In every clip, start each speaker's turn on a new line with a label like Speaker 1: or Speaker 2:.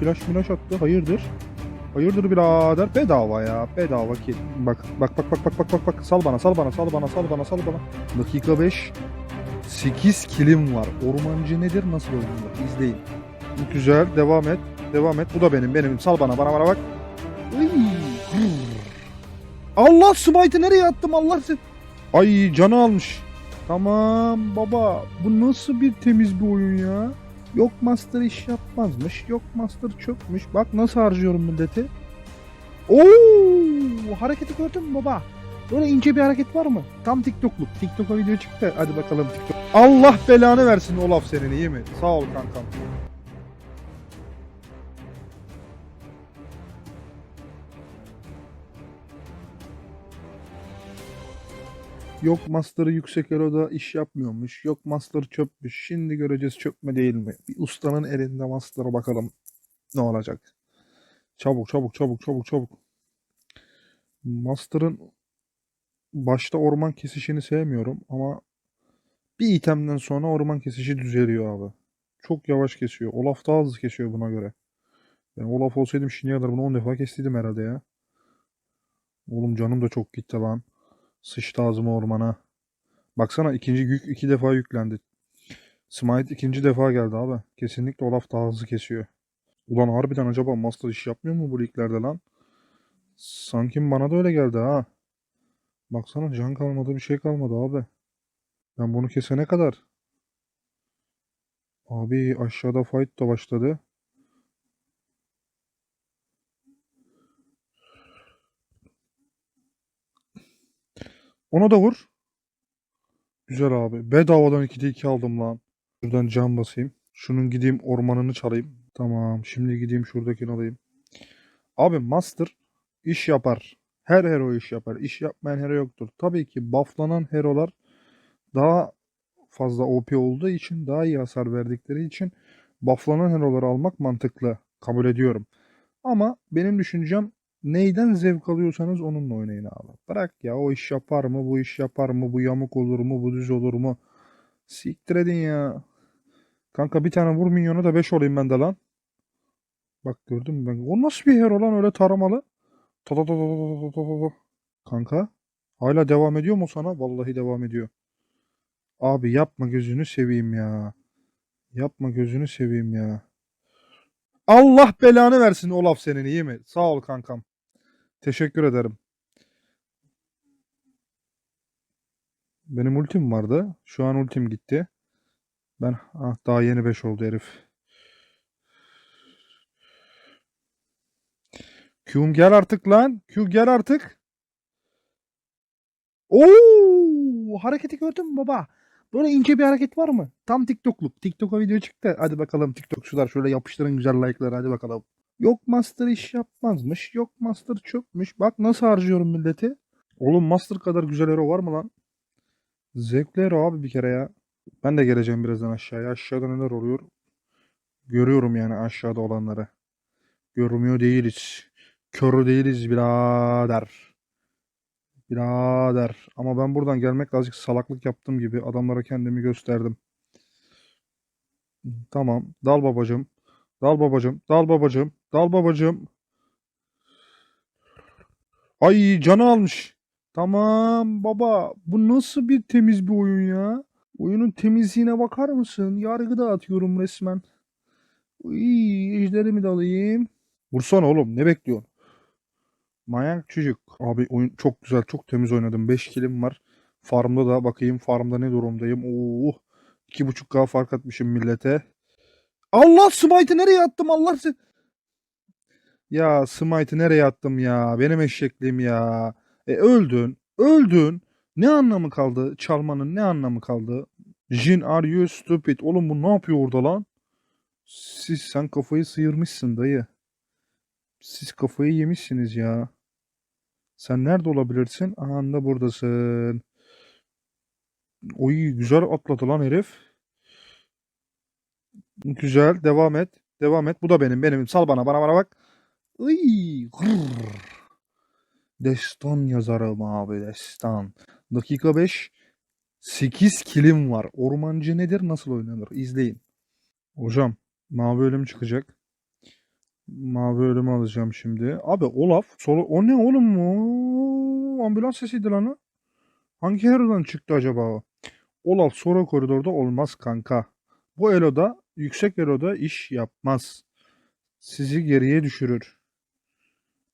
Speaker 1: flash milaş attı. Hayırdır? Hayırdır birader? Bedava ya. Bedava ki. Bak bak bak bak bak bak bak bak. Sal bana sal bana sal bana sal bana sal bana. Dakika 5. 8 kilim var. Ormancı nedir? Nasıl oynanır? İzleyin. Güzel. Devam et. Devam et. Bu da benim. Benim. Sal bana. Bana bana bak. Allah smite'ı nereye attım Allah sen. Ay canı almış. Tamam baba. Bu nasıl bir temiz bir oyun ya? Yok master iş yapmazmış. Yok master çökmüş. Bak nasıl harcıyorum milleti. Oo, hareketi gördün mü baba? Böyle ince bir hareket var mı? Tam TikTok'luk. TikTok'a video çıktı. Hadi bakalım TikTok. Allah belanı versin Olaf senin iyi mi? Sağ ol kankam. Yok Master'ı yüksek eloda iş yapmıyormuş. Yok Master çöpmüş. Şimdi göreceğiz çökme değil mi? Bir ustanın elinde Master'a bakalım ne olacak. Çabuk çabuk çabuk çabuk çabuk. Master'ın başta orman kesişini sevmiyorum ama bir itemden sonra orman kesişi düzeliyor abi. Çok yavaş kesiyor. Olaf daha hızlı kesiyor buna göre. Ben Olaf olsaydım şimdiye kadar bunu 10 defa kestiydim herhalde ya. Oğlum canım da çok gitti lan. Sıçtı ağzıma ormana. Baksana ikinci yük iki defa yüklendi. Smite ikinci defa geldi abi. Kesinlikle Olaf daha hızlı kesiyor. Ulan harbiden acaba Master iş yapmıyor mu bu liglerde lan? Sanki bana da öyle geldi ha. Baksana can kalmadı bir şey kalmadı abi. Ben bunu kesene kadar. Abi aşağıda fight da başladı. Ona da vur. Güzel abi. Bedavadan 2'de 2 aldım lan. Şuradan cam basayım. Şunun gideyim ormanını çalayım. Tamam. Şimdi gideyim şuradakini alayım. Abi Master iş yapar. Her hero iş yapar. İş yapmayan hero yoktur. Tabii ki bufflanan herolar daha fazla OP olduğu için, daha iyi hasar verdikleri için bufflanan heroları almak mantıklı. Kabul ediyorum. Ama benim düşüncem Neyden zevk alıyorsanız onunla oynayın abi. Bırak ya o iş yapar mı, bu iş yapar mı, bu yamuk olur mu, bu düz olur mu? Siktir edin ya. Kanka bir tane vur minyonu da 5 olayım ben de lan. Bak gördün mü ben? O nasıl bir hero lan öyle taramalı? Ta ta ta ta ta ta ta ta. Kanka hala devam ediyor mu sana? Vallahi devam ediyor. Abi yapma gözünü seveyim ya. Yapma gözünü seveyim ya. Allah belanı versin Olaf senin iyi mi? Sağ ol kankam. Teşekkür ederim. Benim ultim vardı. Şu an ultim gitti. Ben ah, daha yeni 5 oldu herif. Q'm gel artık lan. Q gel artık. Oo, hareketi gördün mü baba? Böyle ince bir hareket var mı? Tam TikTok'luk. TikTok'a video çıktı. Hadi bakalım TikTokçular şöyle yapıştırın güzel like'ları hadi bakalım. Yok Master iş yapmazmış. Yok Master çöpmüş. Bak nasıl harcıyorum milleti. Oğlum Master kadar güzel hero var mı lan? Zevkli hero abi bir kere ya. Ben de geleceğim birazdan aşağıya. Aşağıda neler oluyor? Görüyorum yani aşağıda olanları. Görmüyor değiliz. Körü değiliz birader. Birader. Ama ben buradan gelmek azıcık salaklık yaptığım gibi adamlara kendimi gösterdim. Tamam. Dal babacım. Dal babacım. Dal babacım. Dal babacım. Ay canı almış. Tamam baba. Bu nasıl bir temiz bir oyun ya? Oyunun temizliğine bakar mısın? Yargı dağıtıyorum resmen. Uy, ejderimi de alayım. Vursana oğlum. Ne bekliyorsun? Manyak çocuk. Abi oyun çok güzel. Çok temiz oynadım. 5 kilim var. Farmda da bakayım. Farmda ne durumdayım. Oo. 2.5k fark atmışım millete. Allah Smite'ı nereye attım Allah sen. Ya Smite'ı nereye attım ya? Benim eşekliğim ya. E öldün. Öldün. Ne anlamı kaldı? Çalmanın ne anlamı kaldı? Jin are you stupid? Oğlum bu ne yapıyor orada lan? Siz sen kafayı sıyırmışsın dayı. Siz kafayı yemişsiniz ya. Sen nerede olabilirsin? Aha da buradasın. Oy güzel atladı lan herif. Güzel devam et. Devam et. Bu da benim benim. Sal bana bana bana bak. Iy. Destan yazarım abi destan. Dakika 5. 8 kilim var. Ormancı nedir? Nasıl oynanır? İzleyin. Hocam mavi ölüm çıkacak. Mavi ölümü alacağım şimdi. Abi Olaf. Solo... O ne oğlum o? Ambulans sesiydi lan o. Hangi hero'dan çıktı acaba o? Olaf sonra koridorda olmaz kanka. Bu eloda yüksek eloda iş yapmaz. Sizi geriye düşürür.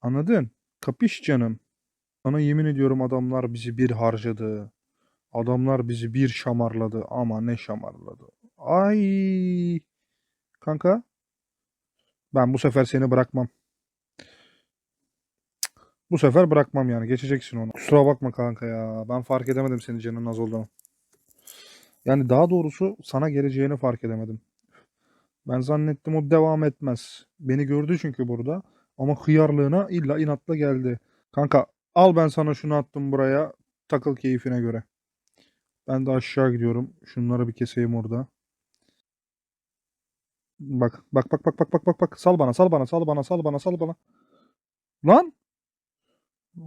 Speaker 1: Anladın? Kapış canım. Sana yemin ediyorum adamlar bizi bir harcadı. Adamlar bizi bir şamarladı. Ama ne şamarladı. Ay. Kanka. Ben bu sefer seni bırakmam. Bu sefer bırakmam yani. Geçeceksin onu. Kusura bakma kanka ya. Ben fark edemedim senin canının az olduğunu. Yani daha doğrusu sana geleceğini fark edemedim. Ben zannettim o devam etmez. Beni gördü çünkü burada. Ama hıyarlığına illa inatla geldi. Kanka al ben sana şunu attım buraya. Takıl keyfine göre. Ben de aşağı gidiyorum. Şunları bir keseyim orada. Bak bak bak bak bak bak bak bak. Sal bana sal bana sal bana sal bana sal bana. Lan!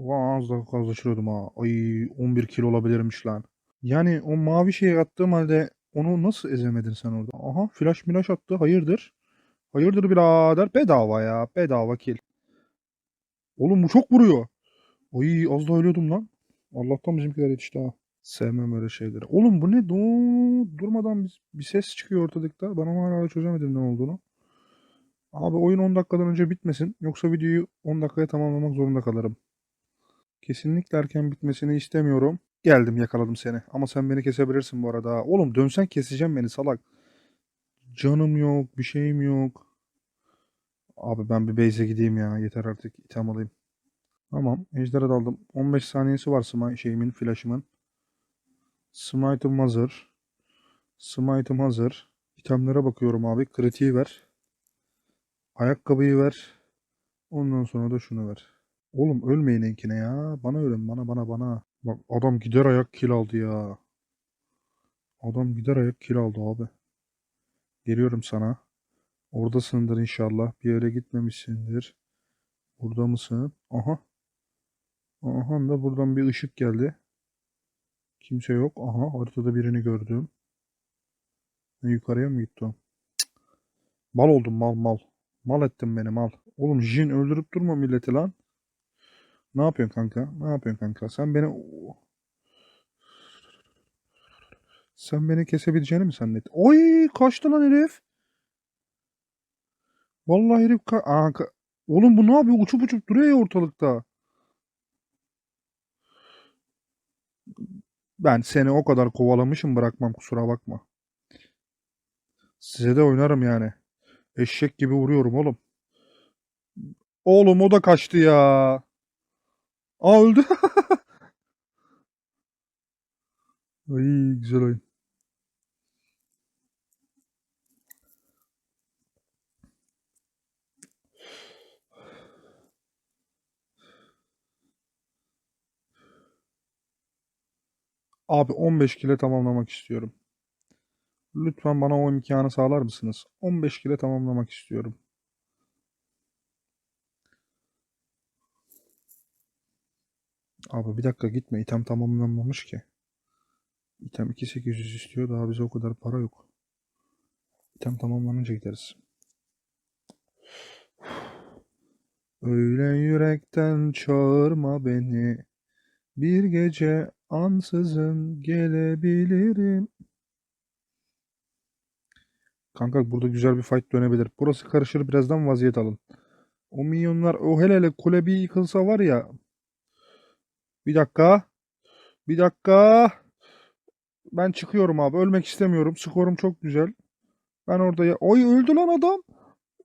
Speaker 1: Az daha fazlaşıyordum ha. Ay 11 kilo olabilirmiş lan. Yani o mavi şeyi attığım halde onu nasıl ezemedin sen orada? Aha flash milaş attı. Hayırdır? Hayırdır birader? Bedava ya. Bedava kill. Oğlum bu çok vuruyor. Ay az daha ölüyordum lan. Allah'tan bizimkiler yetişti ha. Sevmem öyle şeyleri. Oğlum bu ne? Du- Durmadan bir, bir ses çıkıyor ortalıkta. Ben onu hala çözemedim ne olduğunu. Abi oyun 10 dakikadan önce bitmesin. Yoksa videoyu 10 dakikaya tamamlamak zorunda kalırım. Kesinlikle erken bitmesini istemiyorum. Geldim yakaladım seni. Ama sen beni kesebilirsin bu arada. Oğlum dönsen keseceğim beni salak. Canım yok, bir şeyim yok. Abi ben bir base'e gideyim ya. Yeter artık item alayım. Tamam. Ejderha daldım. 15 saniyesi var sma şeyimin, flash'ımın. Smite'ım hazır. Smite'ım hazır. İtemlere bakıyorum abi. Kritiği ver. Ayakkabıyı ver. Ondan sonra da şunu ver. Oğlum ölmeyin enkine ya. Bana ölün bana bana bana. Bak adam gider ayak kill aldı ya. Adam gider ayak kill aldı abi. Geliyorum sana. Oradasındır inşallah. Bir yere gitmemişsindir. Burada mısın? Aha. Aha da buradan bir ışık geldi. Kimse yok. Aha haritada birini gördüm. Yukarıya mı gitti o? Mal oldum mal mal. Mal ettin beni mal. Oğlum Jin öldürüp durma milleti lan. Ne yapıyorsun kanka? Ne yapıyorsun kanka? Sen beni sen beni kesebileceğini mi zannet? Oy kaçtı lan herif. Vallahi herif ka Aa, ka- Oğlum bu ne yapıyor? Uçup uçup duruyor ya ortalıkta. Ben seni o kadar kovalamışım bırakmam kusura bakma. Size de oynarım yani. Eşek gibi vuruyorum oğlum. Oğlum o da kaçtı ya. Aa öldü. Ay güzel oyun. Abi 15 kile tamamlamak istiyorum. Lütfen bana o imkanı sağlar mısınız? 15 kile tamamlamak istiyorum. Abi bir dakika gitme. İtem tamamlanmamış ki. İtem 2800 istiyor. Daha bize o kadar para yok. İtem tamamlanınca gideriz. Öyle yürekten çağırma beni. Bir gece ansızın gelebilirim. Kanka burada güzel bir fight dönebilir. Burası karışır birazdan vaziyet alın. O minyonlar o hele hele kule bir yıkılsa var ya. Bir dakika. Bir dakika. Ben çıkıyorum abi. Ölmek istemiyorum. Skorum çok güzel. Ben orada ya... Oy öldü lan adam.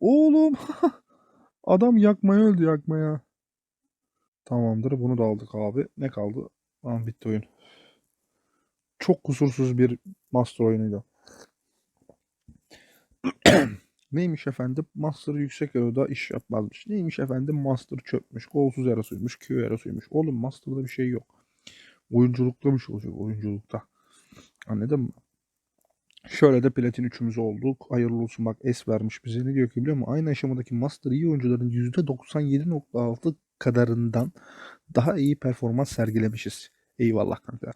Speaker 1: Oğlum. adam yakmaya öldü yakmaya. Tamamdır. Bunu da aldık abi. Ne kaldı? Tamam bitti oyun. Çok kusursuz bir master oyunuydu. Neymiş efendim? Master yüksek eloda iş yapmazmış. Neymiş efendim? Master çöpmüş. Golsuz yarasıymış. Q yarasıymış. Oğlum Master'da bir şey yok. Oyunculukta bir şey olacak. Oyunculukta. Anladın mı? Şöyle de platin üçümüz olduk. Hayırlı olsun bak S vermiş bize. Ne diyor ki biliyor musun? Aynı aşamadaki Master iyi oyuncuların %97.6 kadarından daha iyi performans sergilemişiz. Eyvallah kanka.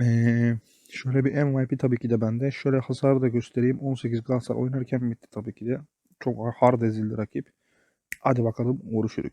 Speaker 1: Ee, Şöyle bir MVP tabii ki de bende. Şöyle hasarı da göstereyim. 18 Galatasaray oynarken bitti tabii ki de. Çok hard ezildi rakip. Hadi bakalım uğraşırız.